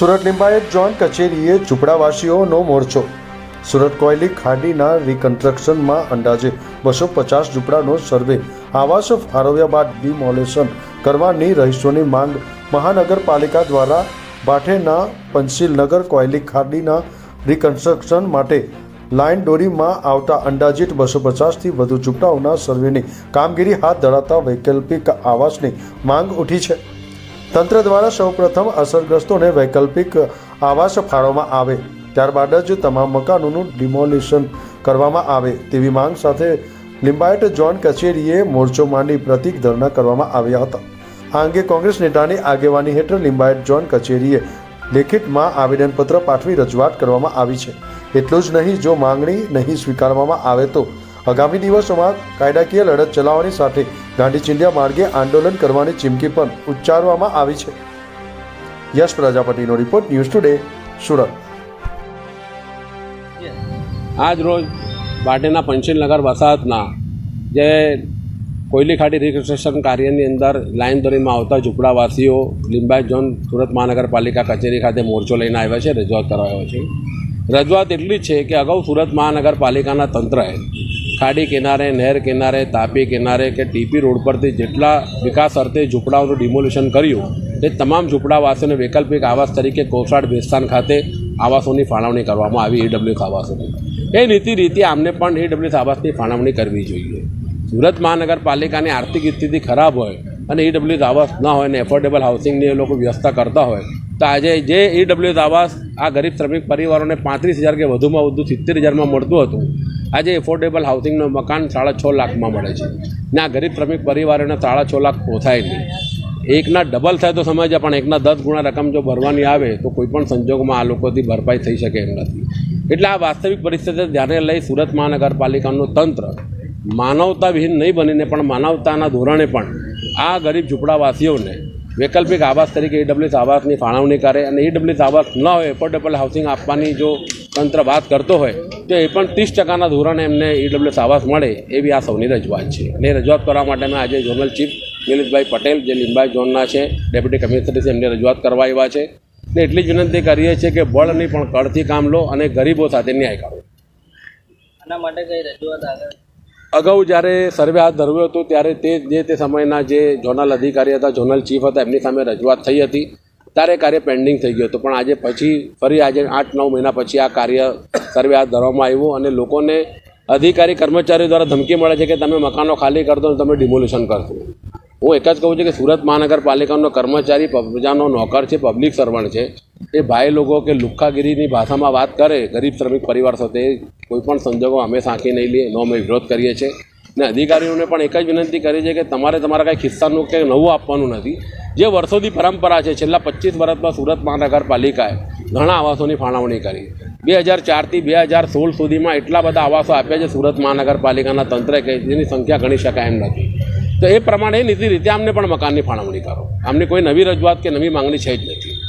Surat Limbayat John કચેરીએ ઝૂંપડાવાસીઓનો મોરચો. સુરત કોયલી ખાડીના રિકન્સ્ટ્રક્શનમાં અંદાજે બસો પચાસ ઝૂંપડાનો સર્વે, આવાસ ફાળવ્યા બાદ ડિમોલેશન કરવાની રહીશોની માંગ મહાનગરપાલિકા દ્વારા ભાઠેના પંચીલનગર કોયલી ખાડીના રિકન્સ્ટ્રક્શન માટે લાઇન દોરીમાં આવતા અંદાજિત બસો પચાસથી વધુ ઝૂંપડાઓના સર્વેની કામગીરી હાથ ધરાતા વૈકલ્પિક આવાસની માંગ ઉઠી છે. તંત્ર દ્વારા સૌપ્રથમ અસરગ્રસ્તોને વૈકલ્પિક આવાસ ફાળવવામાં આવે. ત્યારબાદ જ તમામ મકાનોનું ડિમોલિશન કરવામાં આવે તેવી માંગ સાથે લિંબાયત જોન કચેરીએ મોરચો માંડી પ્રતિક ધરણા કરવામાં આવ્યા હતા. આ અંગે કોંગ્રેસ નેતાની આગેવાની હેઠળ લિંબાયત જોન કચેરીએ લેખિતમાં આવેદનપત્ર પાઠવી રજૂઆત કરવામાં આવી છે. એટલું જ નહીં, જો માંગણી નહીં સ્વીકારવામાં આવે તો આગામી દિવસોમાં કાયદાકીય લડત ચલાવવાની સાથે ગાંધી ચિંધ્યા માર્ગે આંદોલન કરવાની ચીમકી પણ ઉચ્ચારવામાં આવી છે. યશ પ્રજાપતિનો રિપોર્ટ ન્યૂઝ ટુડે, સુરત. આજ રોજ બાટેના પંચીનગર વસાહતના જે કોયલી ખાડી રિકન્સ્ટ્રક્શન કાર્યની અંદર લાઇન દોરીમાં આવતા ઝૂંપડાવાસીઓ લિંબાયત ઝોન સુરત મહાનગરપાલિકા કચેરી ખાતે મોરચો લઈને આવ્યા છે, રજૂઆત કરવા આવ્યા છે. રજૂઆત એટલી છે કે અગાઉ સુરત મહાનગરપાલિકાના તંત્રએ ખાડી કિનારે, નહેર કિનારે, તાપી કિનારે કે ટીપી રોડ પરથી જેટલા વિકાસ અર્થે ઝૂંપડાઓનું ડિમોલ્યુશન કર્યું એ તમામ ઝૂંપડાવાસીઓને વૈકલ્પિક આવાસ તરીકે કોસાડ બેસ્તાન ખાતે આવાસોની ફાળવણી કરવામાં આવી ઈડબ્લ્યુએસ આવાસોની. એ નીતિ રીતે આમને પણ ઈડબ્લ્યુએસ આવાસની ફાળવણી કરવી જોઈએ. સુરત મહાનગરપાલિકાની આર્થિક સ્થિતિ ખરાબ હોય અને ઈડબ્લ્યુએસ આવાસ ન હોય અને એફોર્ડેબલ હાઉસિંગની એ લોકો વ્યવસ્થા કરતા હોય, તો આજે જે ઈડબ્લ્યુએસ આવાસ આ ગરીબ શ્રમિક પરિવારોને પાંત્રીસ હજાર કે વધુમાં વધુ સિત્તેર હજારમાં મળતું હતું આજે એફોર્ડેબલ હાઉસિંગનું મકાન સાડા છ લાખમાં મળે છે. ને આ ગરીબ શ્રમિક પરિવારોને સાડા છ લાખ પોસાય નહીં. એકના ડબલ થાય તો સમજ્યા પણ એકના દસ ગુણા રકમ જો ભરવાની આવે તો કોઈ પણ સંજોગોમાં આ લોકોથી ભરપાઈ થઈ શકે એમ નથી. એટલે આ વાસ્તવિક પરિસ્થિતિ ધ્યાને લઈ સુરત મહાનગરપાલિકાનું તંત્ર માનવતાવિહીન નહીં બનીને પણ માનવતાના ધોરણે પણ આ ગરીબ ઝૂંપડાવાસીઓને વૈકલ્પિક આવાસ તરીકે ઈડબ્લ્યુએસ આવાસની ફાળવણી કરે અને ઈડબ્લ્યુએસ આવાસ ન હોય એફોર્ડેબલ હાઉસિંગ આપવાની જો તંત્ર વાત કરતો હોય, તો એ પણ ત્રીસ ટકાના ધોરણે એમને ઈડબ્લ્યુએસ આવાસ મળે એવી આ સૌની રજૂઆત છે. અને રજૂઆત કરવા માટે મેં આજે ઝોનલ ચીફ નિલેશભાઈ પટેલ, જે લીંબાઈ ઝોનના છે, ડેપ્યુટી કમિશનર એમને રજૂઆત કરવા આવ્યા છે. ને એટલી જ વિનંતી કરીએ છીએ કે બળ નહીં પણ કળથી કામ લો અને ગરીબો સાથે ન્યાય કરો આના માટે કઈ રજૂઆત આગળ અગાઉ જ્યારે સર્વે હાથ ધરવ્યો હતો, ત્યારે તે જે તે સમયના જે ઝોનલ અધિકારી હતા ઝોનલ ચીફ હતા, એમની સામે રજૂઆત થઈ હતી. ત્યારે કાર્ય પેન્ડિંગ થઈ ગયું હતું. પણ આજે પછી, ફરી આજે આઠ, નવ મહિના પછી આ કાર્ય સર્વે હાથ ધરવામાં આવ્યું અને લોકોને અધિકારી કર્મચારીઓ દ્વારા ધમકી મળે છે કે તમે મકાનો ખાલી અને તમે ડિમોલ્યુશન કરશો. હું એક જ કહું છું કે સુરત મહાનગરપાલિકાનો કર્મચારી પ્રજાનો નોકર છે પબ્લિક સર્વન્ટ છે. એ ભાઈ લોકો કે લુખ્ખાગીરીની ભાષામાં વાત કરે, ગરીબ શ્રમિક પરિવાર સાથે કોઈ પણ સંજોગો અમે સાંકી નહીં લઈએ નો અમે વિરોધ કરીએ છીએ. ને અધિકારીઓને પણ એક જ વિનંતી કરી છે કે તમારે તમારા કાંઈ ખિસ્સાનું કે નવું આપવાનું નથી. જે વર્ષોથી પરંપરા છે, છેલ્લા પચીસ વર્ષમાં સુરત મહાનગરપાલિકાએ ઘણા આવાસોની ફાળવણી કરી. બે હજાર ચારથી બે હજાર સોળ સુધીમાં એટલા બધા આવાસો આપ્યા છે સુરત મહાનગરપાલિકાના તંત્રે કે જેની સંખ્યા ગણી શકાય એમ નથી. તો એ પ્રમાણે નીતિ રીતે આમને પણ મકાનની ફાળવણી કરો. આમની કોઈ નવી રજૂઆત કે નવી માંગણી છે જ નહીં